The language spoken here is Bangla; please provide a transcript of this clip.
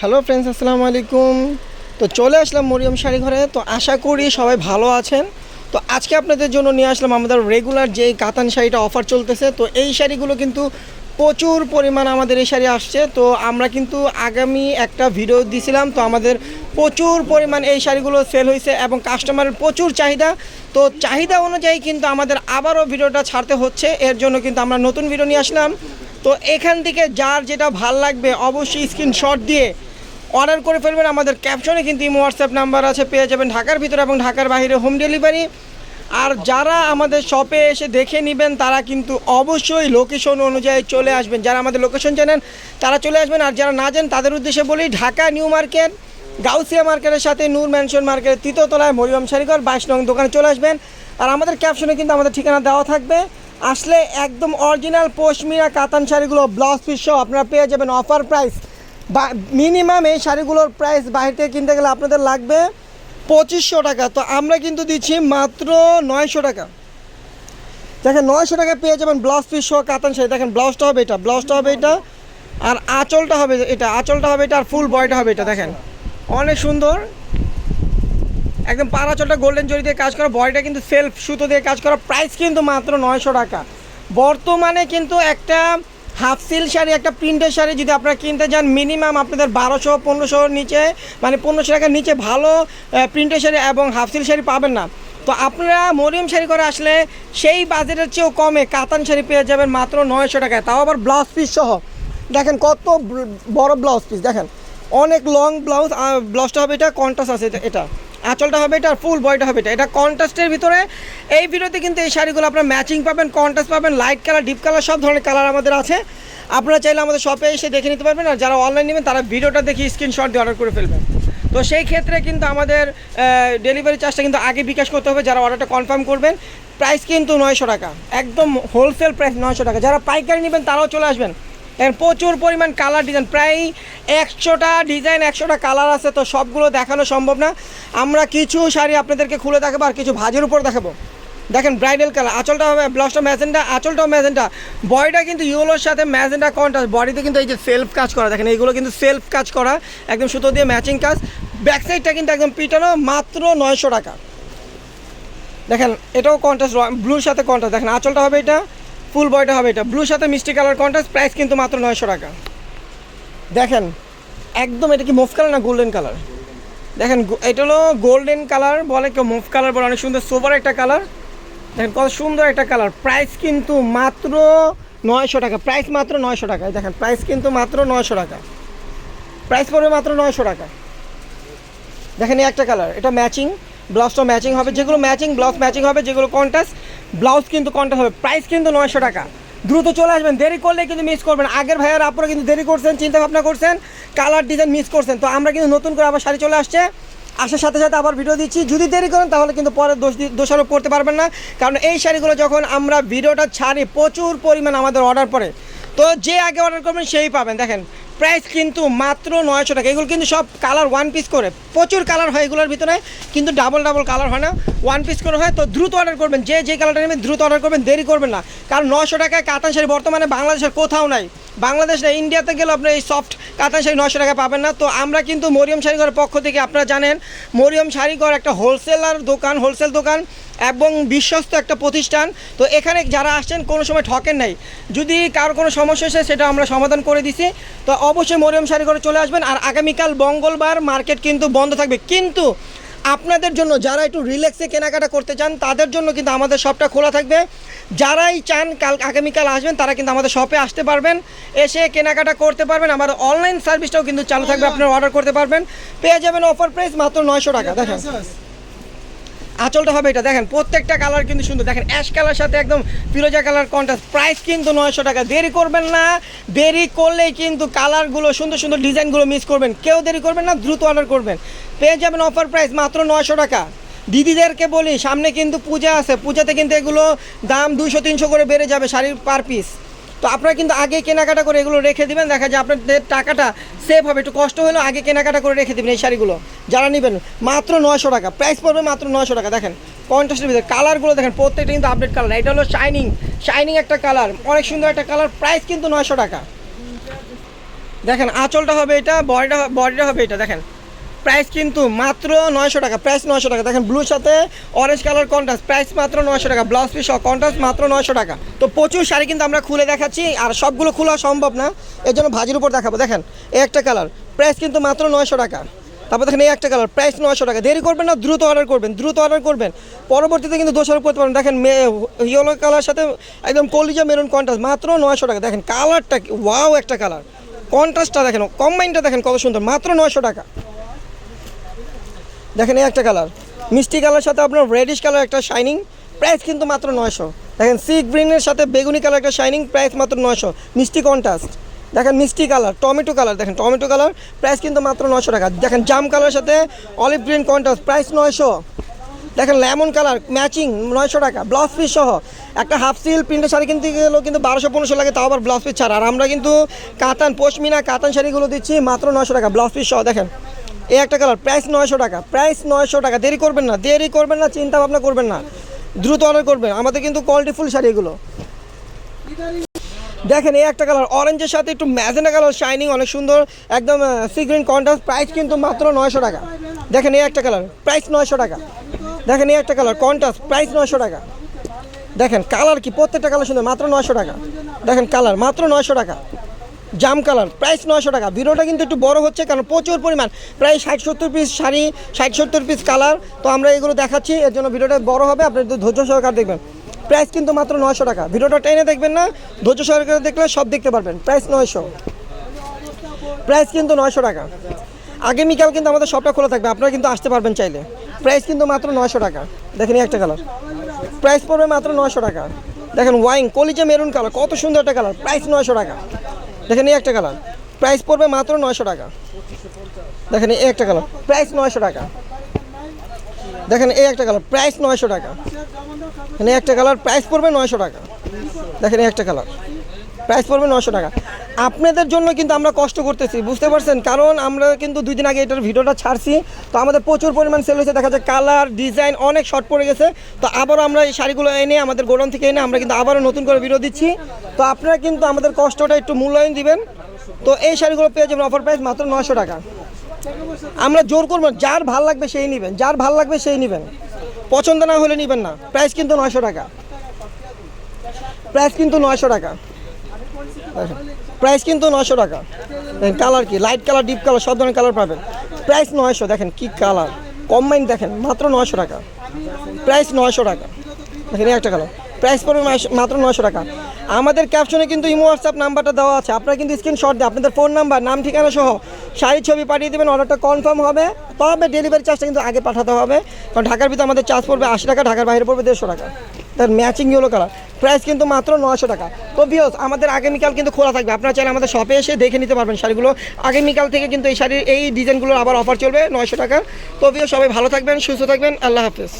হ্যালো ফ্রেন্ডস, আসসালামু আলাইকুম। তো চলে আসলাম মরিয়ম শাড়ি ঘরে। তো আশা করি সবাই ভালো আছেন। তো আজকে আপনাদের জন্য নিয়ে আসলাম আমাদের রেগুলার যে কাতান শাড়িটা অফার চলতেছে, তো এই শাড়িগুলো কিন্তু প্রচুর পরিমাণ আমাদের এই শাড়ি আসছে। তো আমরা কিন্তু আগামী একটা ভিডিও দিছিলাম, তো আমাদের প্রচুর পরিমাণ এই শাড়িগুলো সেল হয়েছে এবং কাস্টমারের প্রচুর চাহিদা। তো চাহিদা অনুযায়ী কিন্তু আমাদের আবারও ভিডিওটা ছাড়তে হচ্ছে। এর জন্য কিন্তু আমরা নতুন ভিডিও নিয়ে আসলাম। তো এখান থেকে যার যেটা ভালো লাগবে, অবশ্যই স্ক্রিনশট দিয়ে অর্ডার করে ফেলবেন আমাদের ক্যাপশনে, কিন্তু ইমো, হোয়াটসঅ্যাপ নাম্বার আছে, পেয়ে যাবেন ঢাকার ভিতরে এবং ঢাকার বাইরে হোম ডেলিভারি। আর যারা আমাদের শপে এসে দেখে নেবেন, তারা কিন্তু অবশ্যই লোকেশন অনুযায়ী চলে আসবেন। যারা আমাদের লোকেশন জানেন, তারা চলে আসবেন। আর যারা না জানেন, তাদের উদ্দেশ্যে বলি, ঢাকা নিউ মার্কেট, গাউসিয়া মার্কেটের সাথে নূর ম্যানশন মার্কেটের তৃতীয়তলায় মরিয়ম শাড়িঘর বাইশ নং দোকানে চলে আসবেন। আর আমাদের ক্যাপশনে কিন্তু আমাদের ঠিকানা দেওয়া থাকবে। আসলে একদম অরিজিনাল পশমিনা কাতান শাড়িগুলো ব্লাউজ পিস সহ আপনারা পেয়ে যাবেন অফার প্রাইস মিনিমাম এই শাড়িগুলোর প্রাইস বাইরে থেকে কিনতে গেলে আপনাদের লাগবে পঁচিশশো টাকা। তো আমরা কিন্তু দিচ্ছি মাত্র নয়শো টাকা। দেখেন নয়শো টাকা পেয়ে যাবেন ব্লাউজ পিস সহ কাতান শাড়ি। দেখেন ব্লাউজটা হবে এটা ব্লাউজটা হবে এটা, আর আঁচলটা হবে এটা, আঁচলটা হবে এটা, আর ফুল বয়টা হবে এটা, দেখেন। অনেক সুন্দর। একদম পার আঁচলটা গোল্ডেন জরি দিয়ে কাজ করা বয়টা কিন্তু সেলফ সুতো দিয়ে কাজ করা প্রাইস কিন্তু মাত্র নয়শো টাকা। বর্তমানে কিন্তু একটা হাফ সিল শাড়ি, একটা প্রিন্টের শাড়ি যদি আপনারা কিনতে যান মিনিমাম আপনাদের বারোশো পনেরোশোর নিচে মানে পনেরোশো টাকার নিচে ভালো প্রিন্টের শাড়ি এবং হাফ সিল শাড়ি পাবেন না। তো আপনারা মরিয়ম শাড়ি করে আসলে সেই বাজেটের চেয়েও কমে কাতান শাড়ি পেয়ে যাবেন মাত্র নয়শো টাকায়। তাও আবার ব্লাউজ পিস সহ। দেখেন কত বড় ব্লাউজ পিস দেখেন। অনেক লং ব্লাউজ ব্লাউজটা হবে এটা কন্ট্রাস্ট আছে এটা। আঁচলটা হবে এটা ফুল বয়টা হবে এটা। এটা কন্ট্রাস্টের ভিতরে এই ভিডিওতে কিন্তু এই শাড়িগুলো আপনারা ম্যাচিং পাবেন কন্ট্রাস্ট পাবেন লাইট কালার ডিপ কালার সব ধরনের কালার আমাদের আছে। আপনারা চাইলে আমাদের শপে এসে দেখে নিতে পারবেন, আর যারা অনলাইন নেবেন, তারা ভিডিওটা দেখে স্ক্রিনশট দিয়ে অর্ডার করে ফেলবেন। তো সেই ক্ষেত্রে কিন্তু আমাদের ডেলিভারি চার্জটা কিন্তু আগে বিকাশ করতে হবে, যারা অর্ডারটা কনফার্ম করবেন। প্রাইস কিন্তু নয়শো টাকা, একদম হোলসেল প্রাইস নয়শো টাকা। যারা পাইকারি নেবেন, তারাও চলে আসবেন। প্রচুর পরিমাণ কালার ডিজাইন প্রায় একশোটা ডিজাইন একশোটা কালার আছে, তো সবগুলো দেখানো সম্ভব না। আমরা কিছু শাড়ি আপনাদেরকে খুলে দেখাবো আর কিছু ভাজের উপর দেখাবো। দেখেন ব্রাইডাল কালার আঁচলটা হবে ব্লাউজটা ম্যাজেন্টা, আঁচলটাও ম্যাজেন্টা। বডিটা কিন্তু ইউলোর সাথে ম্যাজেন্টা কন্ট্রাস্ট বডিতে কিন্তু এই যে সেলফ কাজ করা, দেখেন এইগুলো কিন্তু সেলফ কাজ করা, একদম সুতো দিয়ে ম্যাচিং কাজ। ব্যাক সাইডটা কিন্তু একদম পিটানো, মাত্র নয়শো টাকা। দেখেন এটাও কন্ট্রাস্ট ব্লুর সাথে কন্ট্রাস্ট দেখেন আঁচলটা হবে এটা। ফুল বয়টা হবে এটা। ব্লুর সাথে মিষ্টি কালার কন্ট্রাস্ট প্রাইস কিন্তু মাত্র নয়শো টাকা। দেখেন, একদম এটা কি মুভ কালার না গোল্ডেন কালার দেখেন এটা হলো গোল্ডেন কালার বলে কেউ মুভ কালার বলে, অনেক সুন্দর সোবার একটা কালার দেখেন, কত সুন্দর একটা কালার প্রাইস কিন্তু মাত্র নয়শো টাকা। প্রাইস মাত্র নয়শো টাকা। দেখেন প্রাইস কিন্তু মাত্র নয়শো টাকা। প্রাইস পড়বে মাত্র নয়শো টাকা। দেখেন এই একটা কালার এটা ম্যাচিং ব্লাউজটা ম্যাচিং হবে। যেগুলো ম্যাচিং ব্লাউজ ম্যাচিং হবে, যেগুলো কন্ট্রাস্ট ব্লাউজ কিন্তু কন্ট্রাস্ট হবে প্রাইস কিন্তু নয়শো টাকা। দ্রুত চলে আসবেন, দেরি করলে কিন্তু মিস করবেন আগের ভাইয়ার আপনারা কিন্তু দেরি করছেন চিন্তা ভাবনা করছেন কালার ডিজাইন মিস করছেন। তো আমরা কিন্তু নতুন করে আবার শাড়ি চলে আসছে। আসার সাথে সাথে আবার ভিডিও দিচ্ছি। যদি দেরি করেন তাহলে কিন্তু পরে দোষ দোষারোপ করতে পারবেন না। কারণ এই শাড়িগুলো যখন আমরা ভিডিওটা ছাড়ি, প্রচুর পরিমাণ আমাদের অর্ডার পড়ে। তো যে আগে অর্ডার করবেন, সেই পাবেন। দেখেন প্রাইস কিন্তু মাত্র নয়শো টাকা। এগুলো কিন্তু সব কালার ওয়ান পিস করে। প্রচুর কালার হয় এগুলোর ভিতরে, কিন্তু ডাবল ডাবল কালার হয় না। ওয়ান পিস করে হয়, তো দ্রুত অর্ডার করবেন। যে যে কালারটা নেবেন, দ্রুত অর্ডার করবেন, দেরি করবেন না। কারণ নশো টাকায় কাতান শাড়ি বর্তমানে বাংলাদেশের কোথাও নাই। বাংলাদেশ না ইন্ডিয়াতে গেলে আপনি এই সফট কাতান শাড়ি নশো টাকা পাবেন না। তো আমরা কিন্তু মরিয়ম শাড়িঘরের পক্ষ থেকে আপনারা জানেন, মরিয়ম শাড়িঘর একটা হোলসেলার দোকান হোলসেল দোকান এবং বিশ্বস্ত একটা প্রতিষ্ঠান। তো এখানে যারা আসছেন, কোনো সময় ঠকেন নাই। যদি কারও কোনো সমস্যা এসে সেটা আমরা সমাধান করে দিছি। তো অবশ্যই মরিয়ম শাড়িঘরে চলে আসবেন। আর আগামীকাল মঙ্গলবার মার্কেট কিন্তু বন্ধ থাকবে। কিন্তু আপনাদের জন্য যারা একটু রিল্যাক্সে কেনাকাটা করতে চান তাদের জন্য কিন্তু আমাদের শপটা খোলা থাকবে। যারাই চান কাল আগামীকাল আসবেন তারা কিন্তু আমাদের শপে আসতে পারবেন এসে কেনাকাটা করতে পারবেন। আমার অনলাইন সার্ভিসটাও কিন্তু চালু থাকবে আপনারা অর্ডার করতে পারবেন। পেয়ে যাবেন অফার প্রাইস মাত্র নয়শো টাকা দেখেন। আঁচলটা হবে এটা। দেখেন, প্রত্যেকটা কালার কিন্তু সুন্দর। দেখেন অ্যাশ কালার সাথে একদম ফিরোজা কালার কন্ট্রাস্ট প্রাইস কিন্তু নয়শো টাকা। দেরি করবেন না। দেরি করলেই কিন্তু কালারগুলো সুন্দর সুন্দর ডিজাইনগুলো মিস করবেন। কেউ দেরি করবেন না, দ্রুত অর্ডার করবেন। পেয়ে যাবেন অফার প্রাইস মাত্র নয়শো টাকা। দিদিদেরকে বলি, সামনে কিন্তু পূজা আছে। পূজাতে কিন্তু এগুলো দাম দুশো তিনশো করে বেড়ে যাবে শাড়ির পার পিস তো আপনারা কিন্তু আগে কেনাকাটা করে এগুলো রেখে দেবেন, দেখা যায় আপনাদের টাকাটা সেভ হবে। একটু কষ্ট হলেও আগে কেনাকাটা করে রেখে দেবেন এই শাড়িগুলো। যারা নেবেন, মাত্র নয়শো টাকা। প্রাইস পড়বে মাত্র নয়শো টাকা। দেখেন কন্ট্রাস্টের ভিতরে কালারগুলো দেখেন, প্রত্যেকটা কিন্তু আপডেট কালার এটা হলো শাইনিং শাইনিং একটা কালার অনেক সুন্দর একটা কালার প্রাইস কিন্তু নয়শো টাকা। দেখেন, আঁচলটা হবে এটা বডিটা বডিটা হবে এটা। দেখেন প্রাইস কিন্তু মাত্র নয়শো টাকা প্রাইস নয়শো টাকা। দেখেন ব্লুর সাথে অরেঞ্জ কালার কন্ট্রাস্ট প্রাইস মাত্র নয়শো টাকা ব্লাউজ পিস কন্ট্রাস্ট মাত্র নয়শো টাকা। তো প্রচুর শাড়ি কিন্তু আমরা খুলে দেখাচ্ছি, আর সবগুলো খোলা সম্ভব না, এর জন্য ভাজির উপর দেখাবো। দেখেন একটা কালার প্রাইস কিন্তু মাত্র নয়শো টাকা। তারপর দেখেন এই একটা কালার প্রাইস নয়শো টাকা। দেরি করবেন না, দ্রুত অর্ডার করবেন, দ্রুত অর্ডার করবেন। পরবর্তীতে কিন্তু দোষারোপ করতে পারেন। দেখেন ইয়েলো কালার সাথে একদম কলিজা মেরুন কন্ট্রাস্ট মাত্র নয়শো টাকা। দেখেন কালারটা ওয়াও একটা কালার কন্ট্রাস্টটা দেখেন কম্বাইনটা দেখেন কত সুন্দর, মাত্র নয়শো টাকা। দেখেন এই একটা কালার মিষ্টি কালার সাথে আপনার রেডিশ কালার একটা শাইনিং প্রাইস কিন্তু মাত্র নয়শো। দেখেন সি গ্রিনের সাথে বেগুনি কালার একটা শাইনিং প্রাইস মাত্র নয়শো। মিষ্টি কন্ট্রাস্ট দেখেন মিষ্টি কালার টমেটো কালার দেখেন টমেটো কালার প্রাইস কিন্তু মাত্র নয়শো টাকা। দেখেন জাম কালার সাথে অলিভ গ্রিন কন্ট্রাস্ট প্রাইস নয়শো। দেখেন লেমন কালার ম্যাচিং নয়শো টাকা। ব্লাউজ পিস সহ। একটা হাফ সিল প্রিন্টের শাড়ি কিনতে গেলেও কিন্তু বারোশো, পনেরোশো লাগে, তাও আবার ব্লাউজ পিস ছাড়া। আর আমরা কিন্তু কাতান, পশমিনা কাতান শাড়িগুলো দিচ্ছি মাত্র নয়শো টাকা ব্লাউজ পিস সহ। দেখেন এই একটা কালার প্রাইস নয়শো টাকা প্রাইস নয়শো টাকা। দেরি করবেন না, দেরি করবেন না, চিন্তা ভাবনা করবেন না। দ্রুত অর্ডার করবেন। আমাদের কিন্তু কোয়ালিটি ফুল শাড়ি এগুলো। দেখেন, এই একটা কালার অরেঞ্জের সাথে একটু ম্যাজেন্ডা কালার শাইনিং অনেক সুন্দর। একদম সি গ্রিন কন্ট্রাস্ট প্রাইস কিন্তু মাত্র নয়শো টাকা। দেখেন, এই একটা কালার প্রাইস নয়শো টাকা। দেখেন, এই একটা কালার কন্ট্রাস্ট প্রাইস নয়শো টাকা। দেখেন কালার কি? প্রত্যেকটা কালার সুন্দর, মাত্র নয়শো টাকা। দেখেন কালার মাত্র নয়শো টাকা। জাম কালার। প্রাইস নয়শো টাকা। ভিডিওটা কিন্তু একটু বড় হচ্ছে কারণ প্রচুর পরিমাণ। প্রায় ষাট সত্তর পিস শাড়ি, ষাট সত্তর পিস কালার। তো আমরা এগুলো দেখাচ্ছি, এর জন্য ভিডিওটা বড় হবে, আপনি একটু ধৈর্য সহকার দেখবেন। প্রাইস কিন্তু মাত্র নয়শো টাকা। ভিডিওটা টেনে দেখবেন না, ধৈর্য সহকারে দেখলে সব দেখতে পারবেন। প্রাইস নয়শো। প্রাইস কিন্তু নয়শো টাকা। আগামীকাল কিন্তু আমাদের শপটা খোলা থাকবে, আপনারা কিন্তু আসতে পারবেন চাইলে। প্রাইস কিন্তু মাত্র নয়শো টাকা। দেখেন একটা কালার। প্রাইস পড়বে মাত্র নয়শো টাকা। দেখেন ওয়াইন, কলিজা মেরুন কালার, কত সুন্দর একটা কালার। প্রাইস নয়শো টাকা। দেখেন এই একটা কালার। প্রাইস পড়বে মাত্র নয়শো টাকা। দেখেন এই একটা কালার। প্রাইস নয়শো টাকা। দেখেন এই একটা কালার। প্রাইস নয়শো টাকা। এখানে একটা কালার। প্রাইস পড়বে নয়শো টাকা। দেখেন এই একটা কালার। প্রাইস পড়বে নশো টাকা। আপনাদের জন্য কিন্তু আমরা কষ্ট করতেছি, বুঝতে পারছেন? কারণ আমরা কিন্তু দুই দিন আগে এটার ভিডিওটা ছাড়ছি, তো আমাদের প্রচুর পরিমাণ সেল হয়েছে, দেখা যায় কালার ডিজাইন অনেক শর্ট পড়ে গেছে। তো আবারও আমরা এই শাড়িগুলো এনে, আমাদের গোডাউন থেকে এনে আমরা কিন্তু আবারও নতুন করে ভিডিও দিচ্ছি। তো আপনারা কিন্তু আমাদের কষ্টটা একটু মূল্যায়ন দিবেন। তো এই শাড়িগুলো পেয়ে যাবেন অফার প্রাইস মাত্র নশো টাকা। আমরা জোর করব, যার ভালো লাগবে সেই নেবেন, যার ভালো লাগবে সেই নেবেন। পছন্দ না হলে নেবেন না প্রাইস কিন্তু নশো টাকা। প্রাইস কিন্তু নয়শো টাকা। প্রাইস কিন্তু নয়শো টাকা। কালার কি? লাইট কালার ডিপ কালার সব ধরনের কালার পাবেন। প্রাইস নয়শো, দেখেন কি কালার কম্বাইন দেখেন, মাত্র নয়শো টাকা। প্রাইস নয়শো টাকা। দেখেন একটা কালার প্রাইস পড়বে মাত্র নয়শো টাকা। আমাদের ক্যাপশনে কিন্তু ইমো হোয়াটসঅ্যাপ নাম্বারটা দেওয়া আছে। আপনারা কিন্তু স্ক্রিনশট দিয়ে আপনাদের ফোন নাম্বার নাম, ঠিকানা সহ শাড়ির ছবি পাঠিয়ে দেবেন। অর্ডারটা কনফার্ম হবে। তবে ডেলিভারি চার্জটা কিন্তু আগে পাঠাতে হবে। কারণ ঢাকার ভিতরে আমাদের চার্জ পড়বে আশি টাকা, ঢাকার বাইরে পড়বে দেড়শো টাকা। তার ম্যাচিং ইয়েলো কালার প্রাইস কিন্তু মাত্র নশো টাকা। তো বিয়স আমাদের আগামীকাল কিন্তু খোলা থাকবে। আপনারা চাইলে আমাদের শপে এসে দেখে নিতে পারবেন শাড়িগুলো। আগামীকাল থেকে কিন্তু এই শাড়ির এই ডিজাইনগুলোর আবার অফার চলবে নয়শো টাকার। তো বিয়স সবাই ভালো থাকবেন, সুস্থ থাকবেন। আল্লাহ হাফেজ।